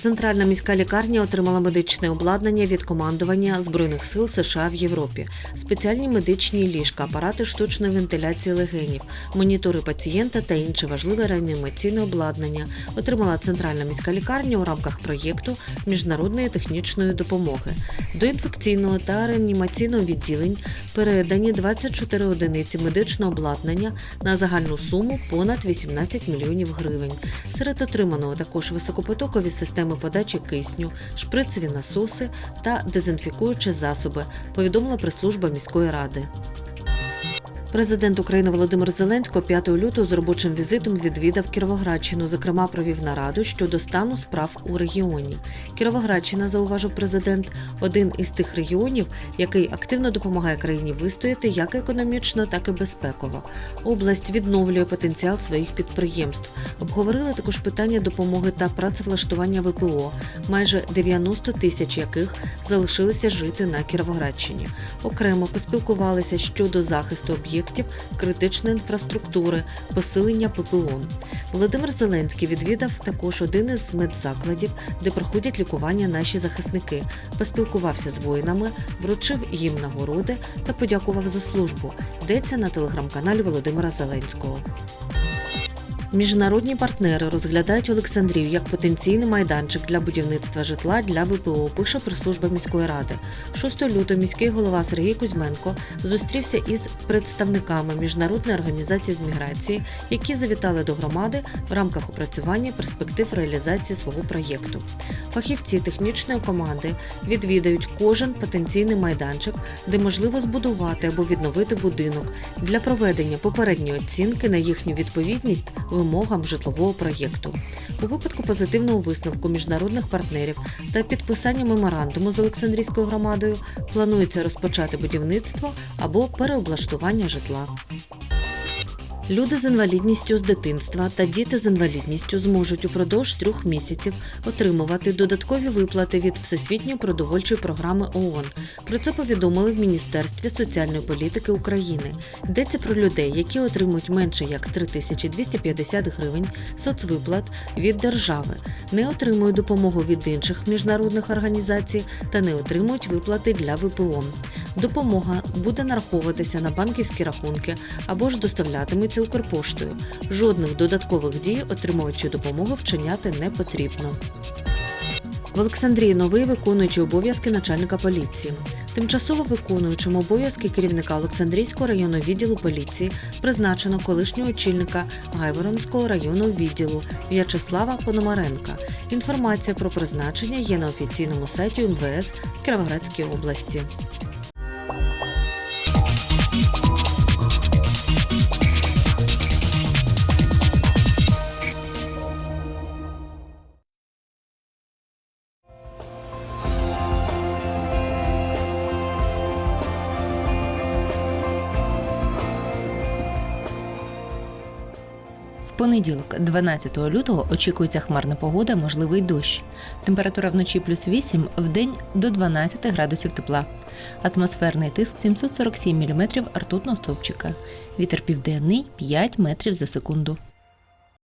Центральна міська лікарня отримала медичне обладнання від командування Збройних сил США в Європі, спеціальні медичні ліжка, апарати штучної вентиляції легенів, монітори пацієнта та інше важливе реанімаційне обладнання отримала центральна міська лікарня у рамках проєкту міжнародної технічної допомоги. До інфекційного та реанімаційного відділень передані 24 одиниці медичного обладнання на загальну суму понад 18 мільйонів гривень. Серед отриманого також високопотокові системи подачі кисню, шприцеві насоси та дезінфікуючі засоби, повідомила прес-служба міської ради. Президент України Володимир Зеленський 5 лютого з робочим візитом відвідав Кіровоградщину. Зокрема, провів нараду щодо стану справ у регіоні. Кіровоградщина, зауважив президент, один із тих регіонів, який активно допомагає країні вистояти як економічно, так і безпеково. Область відновлює потенціал своїх підприємств. Обговорили також питання допомоги та працевлаштування ВПО, майже 90 тисяч яких залишилися жити на Кіровоградщині. Окремо поспілкувалися щодо захисту об'єктів критичної інфраструктури, посилення ППО. Володимир Зеленський відвідав також один із медзакладів, де проходять лікування наші захисники. Поспілкувався з воїнами, вручив їм нагороди та подякував за службу. Йдеться на телеграм-каналі Володимира Зеленського. Міжнародні партнери розглядають Олександрію як потенційний майданчик для будівництва житла для ВПО, пише прес-служба міської ради. 6 лютого міський голова Сергій Кузьменко зустрівся із представниками міжнародної організації з міграції, які завітали до громади в рамках опрацювання перспектив реалізації свого проєкту. Фахівці технічної команди відвідають кожен потенційний майданчик, де можливо збудувати або відновити будинок для проведення попередньої оцінки на їхню відповідність вимогам житлового проєкту. У випадку позитивного висновку міжнародних партнерів та підписання меморандуму з Олександрійською громадою планується розпочати будівництво або переоблаштування житла. Люди з інвалідністю з дитинства та діти з інвалідністю зможуть упродовж трьох місяців отримувати додаткові виплати від Всесвітньої продовольчої програми ООН. Про це повідомили в Міністерстві соціальної політики України. Йдеться про людей, які отримують менше як 3250 гривень соцвиплат від держави, не отримують допомогу від інших міжнародних організацій та не отримують виплати для ВПО. Допомога буде нараховуватися на банківські рахунки або ж доставлятиметься Укрпоштою. Жодних додаткових дій отримувачі допомоги вчиняти не потрібно. В Олександрії новий виконуючий обов'язки начальника поліції. Тимчасово виконуючим обов'язки керівника Олександрійського районного відділу поліції призначено колишнього очільника Гайворонського районного відділу В'ячеслава Пономаренка. Інформація про призначення є на офіційному сайті МВС Кіровоградській області. Понеділок, 12 лютого, очікується хмарна погода, можливий дощ. Температура вночі плюс 8, в день до 12 градусів тепла. Атмосферний тиск 747 мм ртутного стовпчика. Вітер південний 5 метрів за секунду.